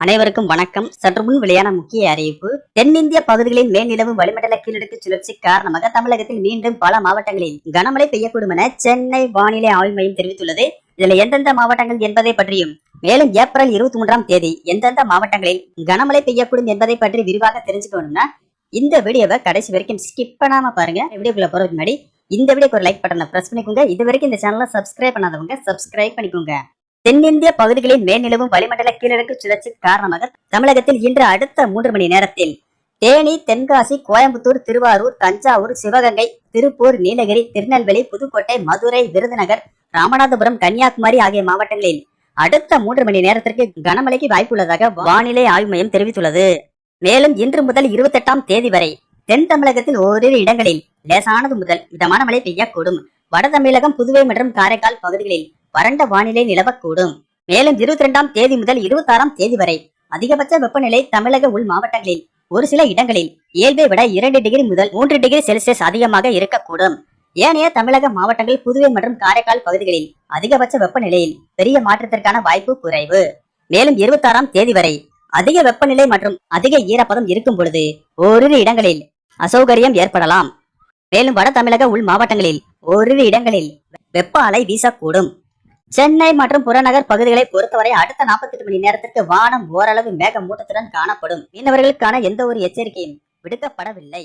அனைவருக்கும் வணக்கம். சற்று முன் வெளியான முக்கிய அறிவிப்பு. தென்னிந்திய பகுதிகளின் மேல்நிலவு வளிமண்டல கீழடுக்கு சுழற்சி காரணமாக தமிழகத்தில் மீண்டும் பல மாவட்டங்களில் கனமழை பெய்யக்கூடும் என சென்னை வானிலை ஆய்வு மையம் தெரிவித்துள்ளது. இதுல எந்தெந்த மாவட்டங்கள் என்பதை பற்றியும் மேலும் ஏப்ரல் இருபத்தி மூன்றாம் தேதி எந்தெந்த மாவட்டங்களில் கனமழை பெய்யக்கூடும் என்பதை பற்றி விரிவாக தெரிஞ்சுக்கணும்னா இந்த வீடியோவை கடைசி வரைக்கும் ஸ்கிப் பண்ணாம பாருங்க. வீடியோக்குள்ள போறதுக்கு முன்னாடி இந்த வீடியோக்கு ஒரு லைக் பட்டனை பிரஸ் பண்ணிக்கோங்க. இது வரைக்கும் இந்த சேனலை சப்ஸ்கிரைப் பண்ணாதவங்க சப்ஸ்கிரைப் பண்ணிக்கோங்க. தென்னிந்திய பகுதிகளின் மேல்நிலவும் வளிமண்டல கீழடுக்கு சுழற்சி காரணமாக தமிழகத்தில் இன்று அடுத்த மூன்று மணி நேரத்தில் தேனி தென்காசி கோயம்புத்தூர் திருவாரூர் தஞ்சாவூர் சிவகங்கை திருப்பூர் நீலகிரி திருநெல்வேலி புதுக்கோட்டை மதுரை விருதுநகர் ராமநாதபுரம் கன்னியாகுமரி ஆகிய மாவட்டங்களில் அடுத்த மூன்று மணி நேரத்திற்கு கனமழைக்கு வாய்ப்புள்ளதாக வானிலை ஆய்வு மையம் தெரிவித்துள்ளது. மேலும் இன்று முதல் இருபத்தெட்டாம் தேதி வரை தென் தமிழகத்தில் ஓரிரு இடங்களில் லேசானது முதல் மிதமான மழை பெய்யக்கூடும். வட தமிழகம் புதுவை மற்றும் காரைக்கால் பகுதிகளில் வறண்ட வானிலை நிலவக்கூடும். மேலும் இருபத்தி இரண்டாம் தேதி முதல் இருபத்தி ஆறாம் தேதி வரை அதிகபட்ச வெப்பநிலை தமிழக உள் மாவட்டங்களில் ஒரு சில இடங்களில் இயல்பை விட இரண்டு டிகிரி முதல் மூன்று டிகிரி செல்சியஸ் அதிகமாக இருக்கக்கூடும். ஏனைய தமிழக மாவட்டங்கள் புதுவை மற்றும் காரைக்கால் பகுதிகளில் அதிகபட்ச வெப்பநிலையில் பெரிய மாற்றத்திற்கான வாய்ப்பு குறைவு. மேலும் இருபத்தி ஆறாம் தேதி வரை அதிக வெப்பநிலை மற்றும் அதிக ஈரப்பதம் இருக்கும் பொழுது ஓரிரு இடங்களில் அசௌகரியம் ஏற்படலாம். மேலும் வட தமிழக உள் மாவட்டங்களில் ஓரிரு இடங்களில் வெப்ப அலை வீசக்கூடும். சென்னை மற்றும் புறநகர் பகுதிகளை பொறுத்தவரை அடுத்த 48 மணி நேரத்திற்கு வானம் ஓரளவு மேகமூட்டத்துடன் காணப்படும். மீனவர்களுக்கான எந்த ஒரு எச்சரிக்கையும் விடுக்கப்படவில்லை.